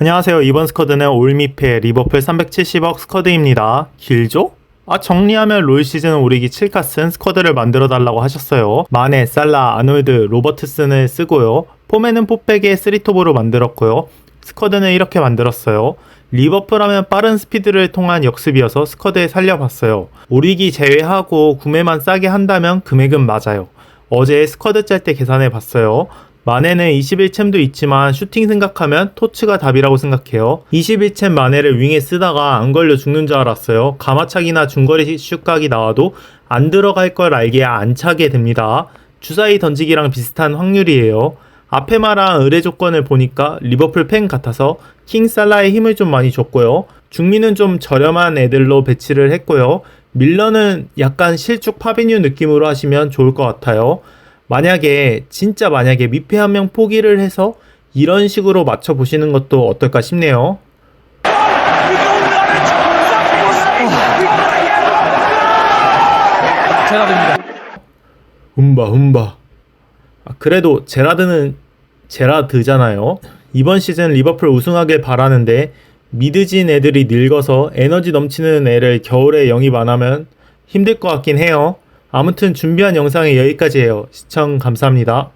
안녕하세요. 이번 스쿼드는 올미페 리버풀 370억 스쿼드입니다. 길죠? 아 정리하면 롤 시즌 오리기 7카슨 스쿼드를 만들어 달라고 하셨어요. 마네, 살라, 아놀드, 로버트슨을 쓰고요. 포맨은 포백에 3톱으로 만들었고요. 스쿼드는 이렇게 만들었어요. 리버풀 하면 빠른 스피드를 통한 역습이어서 스쿼드에 살려봤어요. 오리기 제외하고 구매만 싸게 한다면 금액은 맞아요. 어제 스쿼드 짤 때 계산해 봤어요. 마네는 21챔도 있지만 슈팅 생각하면 토츠가 답이라고 생각해요. 21챔 마네를 윙에 쓰다가 안 걸려 죽는 줄 알았어요. 가마차기나 중거리 슛각이 나와도 안 들어갈 걸 알게 안 차게 됩니다. 주사위 던지기랑 비슷한 확률이에요. 앞에 말한 의뢰 조건을 보니까 리버풀 팬 같아서 킹 살라에 힘을 좀 많이 줬고요. 중미는 좀 저렴한 애들로 배치를 했고요. 밀러는 약간 실축 파비뉴 느낌으로 하시면 좋을 것 같아요. 만약에 진짜 만약에 미페 한명 포기를 해서 이런 식으로 맞춰 보시는 것도 어떨까 싶네요. 제라드입니다. 흠바 흠바. 아, 그래도 제라드는 제라드잖아요. 이번 시즌 리버풀 우승하길 바라는데 미드진 애들이 늙어서 에너지 넘치는 애를 겨울에 영입 안 하면 힘들 것 같긴 해요. 아무튼 준비한 영상이 여기까지예요. 시청 감사합니다.